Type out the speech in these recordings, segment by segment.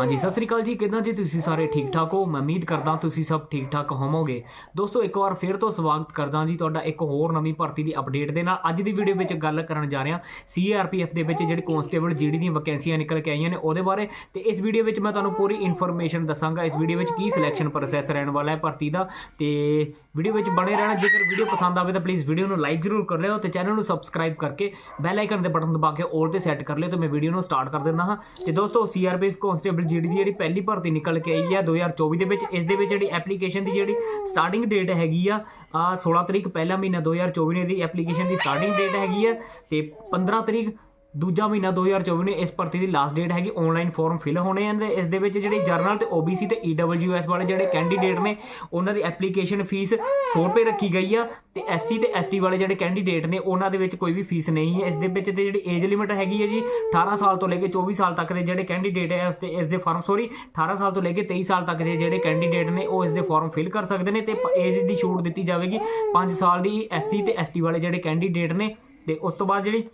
ਹਾਂਜੀ, ਸਤਿ ਸ੍ਰੀ ਅਕਾਲ ਜੀ। ਕਿਦਾਂ ਜੀ ਤੁਸੀਂ ਸਾਰੇ ਠੀਕ ਠਾਕ ਹੋ? ਮੈਂ ਉਮੀਦ ਕਰਦਾ ਤੁਸੀਂ ਸਭ ਠੀਕ ਠਾਕ ਹੋਵੋਗੇ। ਦੋਸਤੋ, ਇੱਕ ਵਾਰ ਫਿਰ ਤੋਂ ਸਵਾਗਤ ਕਰਦਾ ਜੀ ਤੁਹਾਡਾ ਇੱਕ ਹੋਰ ਨਵੀਂ ਭਰਤੀ ਦੀ ਅਪਡੇਟ ਦੇ ਨਾਲ। ਅੱਜ ਦੀ ਵੀਡੀਓ ਵਿੱਚ ਗੱਲ ਕਰਨ ਜਾ ਰਿਹਾ ਸੀਆਰਪੀਐਫ ਦੇ ਵਿੱਚ ਜਿਹੜੀ ਕਨਸਟੇਬਲ ਜੀਡੀ ਦੀਆਂ ਵੈਕੈਂਸੀਆਂ ਨਿਕਲ ਕੇ ਆਈਆਂ ਨੇ ਉਹਦੇ ਬਾਰੇ। ਤੇ ਇਸ ਵੀਡੀਓ ਵਿੱਚ ਮੈਂ ਤੁਹਾਨੂੰ ਪੂਰੀ ਇਨਫੋਰਮੇਸ਼ਨ ਦੱਸਾਂਗਾ। ਇਸ ਵੀਡੀਓ ਵਿੱਚ ਕੀ ਸਿਲੈਕਸ਼ਨ ਪ੍ਰੋਸੈਸ ਰਹਿਣ ਵਾਲਾ ਹੈ ਭਰਤੀ ਦਾ। ਤੇ ਵੀਡੀਓ ਵਿੱਚ ਬਣੇ ਰਹਿਣਾ। ਜੇਕਰ ਵੀਡੀਓ ਪਸੰਦ ਆਵੇ ਤਾਂ ਪਲੀਜ਼ ਵੀਡੀਓ ਨੂੰ ਲਾਈਕ ਜ਼ਰੂਰ ਕਰ ਲਿਓ ਤੇ ਚੈਨਲ ਨੂੰ ਸਬਸਕ੍ਰਾਈਬ ਕਰਕੇ ਬੈਲ ਆਈਕਨ ਦੇ ਬਟਨ ਦਬਾ ਕੇ ਔਰ ਤੇ ਸੈੱਟ ਕਰ ਲਿਓ ਤੇ ਮੈਂ ਵੀਡੀਓ ਨੂੰ ਸਟਾਰਟ ਕਰ ਦਿੰਦਾ ਹਾਂ। ਤੇ ਦੋਸਤੋ ਸੀਆਰਪੀਐਫ ਕਨਸਟੇਬਲ ਜਿਹੜੀ ਦੀ ਜਿਹੜੀ ਪਹਿਲੀ ਭਰਤੀ ਨਿਕਲ ਕੇ ਆਈ ਹੈ 2024 ਦੇ ਵਿੱਚ, ਇਸ ਦੇ ਵਿੱਚ ਜਿਹੜੀ ਐਪਲੀਕੇਸ਼ਨ ਦੀ ਜਿਹੜੀ ਸਟਾਰਟਿੰਗ ਡੇਟ ਹੈਗੀ ਆ ਆ 16 ਤਰੀਕ ਪਹਿਲਾ ਮਹੀਨਾ 2024 ਨੇ ਦੀ ਐਪਲੀਕੇਸ਼ਨ ਦੀ ਸਟਾਰਟਿੰਗ ਡੇਟ ਹੈਗੀ ਆ, ਤੇ 15 ਤਰੀਕ ਦੂਜਾ ਮਹੀਨਾ 2024 ਨੂੰ ਇਸ ਭਰਤੀ ਦੀ ਲਾਸਟ ਡੇਟ ਹੈਗੀ ਆਨਲਾਈਨ ਫਾਰਮ ਫਿਲ ਹੋਣੇ ਹਨ ਤੇ ਇਸ ਦੇ ਵਿੱਚ ਜਿਹੜੇ ਜਰਨਲ ਤੇ OBC ਤੇ EWS ਵਾਲੇ ਜਿਹੜੇ ਕੈਂਡੀਡੇਟ ਨੇ, ਉਹਨਾਂ ਦੀ ਐਪਲੀਕੇਸ਼ਨ ਫੀਸ 100 ਰੁਪਏ ਰੱਖੀ ਗਈ ਆ ਤੇ SC ਤੇ ST ਵਾਲੇ ਜਿਹੜੇ ਕੈਂਡੀਡੇਟ ਨੇ, ਉਹਨਾਂ ਦੇ ਵਿੱਚ ਕੋਈ ਵੀ ਫੀਸ ਨਹੀਂ ਹੈ। ਇਸ ਦੇ ਵਿੱਚ ਤੇ ਜਿਹੜੀ ਏਜ ਲਿਮਿਟ ਹੈਗੀ ਹੈ ਜੀ 18 ਸਾਲ ਤੋਂ ਲੈ ਕੇ 24 ਸਾਲ ਤੱਕ ਦੇ ਜਿਹੜੇ ਕੈਂਡੀਡੇਟ ਹੈ ਇਸ ਦੇ ਇਸ ਦੇ ਫਾਰਮ ਸੌਰੀ 18 ਸਾਲ ਤੋਂ ਲੈ ਕੇ 23 ਸਾਲ ਤੱਕ ਦੇ ਜਿਹੜੇ ਕੈਂਡੀਡੇਟ ਨੇ, ਉਹ ਇਸ ਦੇ ਫਾਰਮ ਫਿਲ ਕਰ ਸਕਦੇ ਨੇ ਤੇ ਏਜ ਦੀ ਛੂਟ ਦਿੱਤੀ ਜਾਵੇਗੀ। 5 ਸਾਲ ਦੀ SC ਤੇ ST ਵਾਲੇ ਜਿਹੜੇ ਕੈਂਡੀਡੇਟ ਨੇ, ਤੇ ਉਸ ਤੋਂ ਬਾਅਦ ਜਿਹੜੀ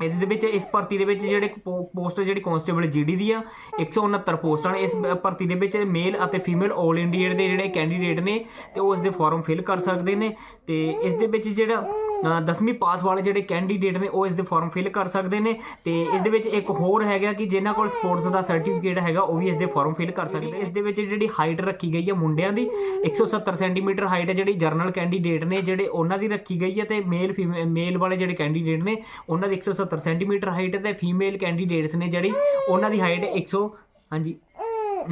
ਇਹਦੇ ਦੇ ਵਿੱਚ ਇਸ ਭਰਤੀ ਦੇ ਵਿੱਚ ਜਿਹੜੇ ਪੋਸਟ ਜਿਹੜੀ ਕਨਸਟੇਬਲ ਜੀਡੀ ਦੀ ਆ 169 ਪੋਸਟਾਂ ਨੇ ਇਸ ਭਰਤੀ ਦੇ ਵਿੱਚ ਮੇਲ ਅਤੇ ਫੀਮੇਲ 올 ਇੰਡੀਆ ਦੇ ਜਿਹੜੇ ਕੈਂਡੀਡੇਟ ਨੇ ਤੇ ਉਹ ਇਸ ਦੇ ਫਾਰਮ ਫਿਲ ਕਰ ਸਕਦੇ ਨੇ ਤੇ ਇਸ ਦੇ ਵਿੱਚ ਜਿਹੜਾ 10ਵੀਂ ਪਾਸ ਵਾਲੇ ਜਿਹੜੇ ਕੈਂਡੀਡੇਟ ਨੇ ਉਹ ਇਸ ਦੇ ਫਾਰਮ ਫਿਲ ਕਰ ਸਕਦੇ ਨੇ ਤੇ ਇਸ ਦੇ ਵਿੱਚ ਇੱਕ ਹੋਰ ਹੈਗਾ ਕਿ ਜਿਨ੍ਹਾਂ ਕੋਲ ਸਪੋਰਟਸ ਦਾ ਸਰਟੀਫਿਕੇਟ ਹੈਗਾ ਉਹ ਵੀ ਇਸ ਦੇ ਫਾਰਮ ਫਿਲ ਕਰ ਸਕਦੇ ਇਸ ਦੇ ਵਿੱਚ ਜਿਹੜੀ ਹਾਈਟ ਰੱਖੀ ਗਈ ਹੈ ਮੁੰਡਿਆਂ ਦੀ 170 ਸੈਂਟੀਮੀਟਰ ਹਾਈਟ ਹੈ ਜਿਹੜੀ ਜਰਨਲ ਕੈਂਡੀਡੇਟ ਨੇ ਜਿਹੜੇ ਉਹਨਾਂ ਦੀ ਰੱਖੀ ਗਈ ਹੈ ਤੇ ਮੇਲ ਮੇਲ ਵਾਲੇ ਜਿਹੜੇ ਕੈਂਡੀਡੇਟ ਨੇ ਉਹਨਾਂ ਦੀ 170 ਸੈਂਟੀਮੀਟਰ ਹਾਈਟ ਹੈ ਤੇ ਫੀਮੇਲ ਕੈਂਡੀਡੇਟਸ ਨੇ ਜਿਹੜੀ, ਉਹਨਾਂ ਦੀ ਹਾਈਟ 100 ਹਾਂਜੀ।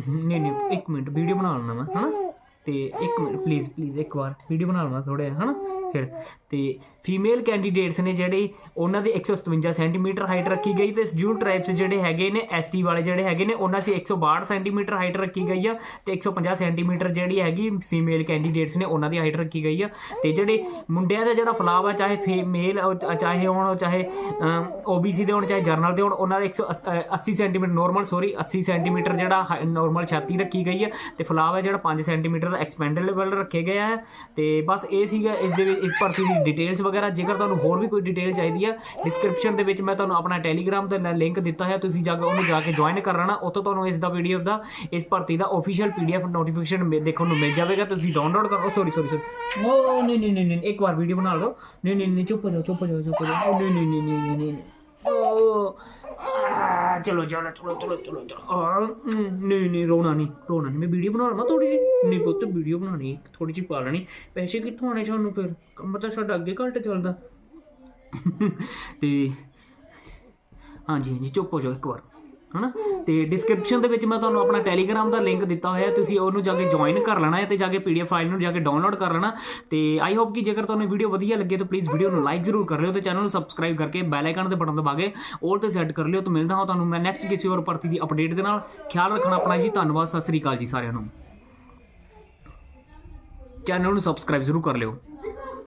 ਨਹੀਂ ਨਹੀਂ, ਇੱਕ ਮਿੰਟ ਵੀਡੀਓ ਬਣਾ ਲੈਣਾ ਮੈਂ, ਹਨਾ? ਤੇ ਇੱਕ ਮਿੰਟ ਪਲੀਜ਼ ਪਲੀਜ਼ ਇੱਕ ਵਾਰ ਵੀਡੀਓ ਬਣਾ ਲਵਾਂ ਥੋੜਾ ਜਿਹਾ, ਹਨਾ? ਫਿਰ ਤੇ ਫੀਮੇਲ ਕੈਂਡੀਡੇਟਸ ਨੇ ਜਿਹੜੇ, ਉਹਨਾਂ ਦੀ 157 ਸੈਂਟੀਮੀਟਰ ਹਾਈਟ ਰੱਖੀ ਗਈ ਤੇ ਸ਼ਡਿਊਲ ਟ੍ਰਾਈਬਸ ਜਿਹੜੇ ਹੈਗੇ ਨੇ ਐਸਟੀ ਵਾਲੇ ਜਿਹੜੇ ਹੈਗੇ ਨੇ, ਉਹਨਾਂ ਦੀ 162 ਸੈਂਟੀਮੀਟਰ ਹਾਈਟ ਰੱਖੀ ਗਈ ਆ ਤੇ 150 ਸੈਂਟੀਮੀਟਰ ਜਿਹੜੀ ਹੈਗੀ ਫੀਮੇਲ ਕੈਂਡੀਡੇਟਸ ਨੇ, ਉਹਨਾਂ ਦੀ ਹਾਈਟ ਰੱਖੀ ਗਈ ਆ। ਤੇ ਜਿਹੜੇ ਮੁੰਡਿਆਂ ਦਾ ਜਿਹੜਾ ਫਲਾਵ ਆ, ਚਾਹੇ ਫੀਮੇਲ ਚਾਹੇ ਹੋਣ, ਚਾਹੇ OBC ਦੇ ਹੋਣ, ਚਾਹੇ ਜਰਨਲ ਦੇ ਹੋਣ, ਉਹਨਾਂ ਦਾ 180 ਸੈਂਟੀਮੀਟਰ ਨੋਰਮਲ ਸੌਰੀ 80 ਸੈਂਟੀਮੀਟਰ ਜਿਹੜਾ ਨੋਰਮਲ ਛਾਤੀ ਰੱਖੀ ਗਈ ਆ ਤੇ ਫਲਾਵ ਹੈ ਜਿਹੜਾ 5 ਸੈਂਟੀਮੀਟਰ ਦਾ ਐਕਸਪੈਂਡੇਬਲ ਰੱਖੇ ਗਏ ਆ ਤੇ ਬਸ ਇਹ ਸੀਗਾ ਇਸ ਦੇ ਵਿੱਚ, ਇਸ ਭਰਤੀ ਦੀ ਡਿਟੇਲਸ ਵਗੈਰਾ। ਜੇਕਰ ਤੁਹਾਨੂੰ ਹੋਰ ਵੀ ਕੋਈ ਡਿਟੇਲ ਚਾਹੀਦੀ ਆ ਡਿਸਕ੍ਰਿਪਸ਼ਨ ਦੇ ਵਿੱਚ ਮੈਂ ਤੁਹਾਨੂੰ ਆਪਣਾ ਟੈਲੀਗ੍ਰਾਮ ਤੇ ਲਿੰਕ ਦਿੱਤਾ ਹੈ ਤੁਸੀਂ ਜਾ ਕੇ ਉਹਨੂੰ ਜਾ ਕੇ ਜੁਆਇਨ ਕਰ ਲੈਣਾ ਉੱਥੋਂ ਤੁਹਾਨੂੰ ਇਸ ਦਾ ਪੀਡੀਐਫ ਦਾ, ਇਸ ਭਰਤੀ ਦਾ ਅਫੀਸ਼ੀਅਲ ਪੀਡੀਐਫ ਨੋਟੀਫਿਕੇਸ਼ਨ ਦੇਖਣ ਨੂੰ ਮਿਲ ਜਾਵੇਗਾ। ਤੁਸੀਂ ਡਾਊਨਲੋਡ ਕਰੋ ਸੌਰੀ ਸੌਰੀ ਸੌਰੀ ਓ ਨਹੀਂ ਨਹੀਂ ਨਹੀਂ ਇੱਕ ਵਾਰ ਵੀਡੀਓ ਬਣਾ ਲਓ। ਨਹੀਂ ਨਹੀਂ ਨਹੀਂ, ਚੁੱਪ ਹੋ ਜਾਓ, ਚੁੱਪ ਹੋ ਜਾਓ, ਚੁੱਪ ਹੋ ਜਾਓ। oh, ਨਹੀਂ ਨਹੀਂ ਨਹੀਂ ਨਹੀਂ ਨਹੀਂ ਨਹੀਂ। ਓ ਆ, ਚਲੋ ਚਲੋ ਚਲੋ ਚਲੋ। ਚਲੋ ਆ, ਨਹੀਂ ਨਹੀਂ ਰੋਣਾ ਨਹੀਂ ਰੋਣਾ ਨਹੀਂ। ਮੈਂ ਵੀਡੀਓ ਬਣਾ ਲਵਾਂ ਥੋੜੀ ਜਿਹੀ। ਨਹੀਂ ਪੁੱਤ ਵੀਡੀਓ ਬਣਾਣੀ ਥੋੜੀ ਜਿਹੀ ਪਾ ਲੈਣੀ। ਪੈਸੇ ਕਿੱਥੋਂ ਆਣੇ ਸਾਨੂੰ ਫਿਰ? ਕੰਮ ਤਾਂ ਸਾਡਾ ਅੱਗੇ ਘੱਟ ਚੱਲਦਾ। ਤੇ ਹਾਂਜੀ ਹਾਂਜੀ ਚੁੱਪ ਹੋ ਜਾਓ ਇੱਕ ਵਾਰ। ਹਨਾ? ਤੇ ਡਿਸਕ੍ਰਿਪਸ਼ਨ ਦੇ ਵਿੱਚ ਮੈਂ ਤੁਹਾਨੂੰ ਆਪਣਾ ਟੈਲੀਗ੍ਰਾਮ ਦਾ ਲਿੰਕ ਦਿੱਤਾ ਹੋਇਆ ਤੁਸੀਂ ਉਹਨੂੰ ਜਾ ਕੇ ਜੁਆਇਨ ਕਰ ਲੈਣਾ ਹੈ ਤੇ ਜਾ ਕੇ ਪੀਡੀਐਫ ਫਾਈਲ ਨੂੰ ਜਾ ਕੇ ਡਾਊਨਲੋਡ ਕਰ ਲੈਣਾ। ਤੇ ਆਈ ਹੋਪ ਕਿ ਜੇਕਰ ਤੁਹਾਨੂੰ ਵੀਡੀਓ ਵਧੀਆ ਲੱਗੇ ਤਾਂ ਪਲੀਜ਼ ਵੀਡੀਓ ਨੂੰ ਲਾਈਕ ਜ਼ਰੂਰ ਕਰ ਲਿਓ ਤੇ ਚੈਨਲ ਨੂੰ ਸਬਸਕ੍ਰਾਈਬ ਕਰਕੇ ਬੈਲ ਆਈਕਨ ਦੇ ਬਟਨ ਦਬਾ ਕੇ ਆਲ ਤੇ ਸੈੱਟ ਕਰ ਲਿਓ ਤਾਂ ਮਿਲਦਾ ਹਾਂ ਤੁਹਾਨੂੰ ਮੈਂ ਨੈਕਸਟ ਕਿਸੇ ਹੋਰ ਭਰਤੀ ਦੀ ਅਪਡੇਟ ਦੇ ਨਾਲ। ਖਿਆਲ ਰੱਖਣਾ ਆਪਣਾ ਜੀ, ਧੰਨਵਾਦ, ਸਤਿ ਸ੍ਰੀ ਅਕਾਲ ਜੀ ਸਾਰਿਆਂ ਨੂੰ। ਚੈਨਲ ਨੂੰ ਸਬਸਕ੍ਰਾਈਬ ਜ਼ਰੂਰ ਕਰ ਲਿਓ।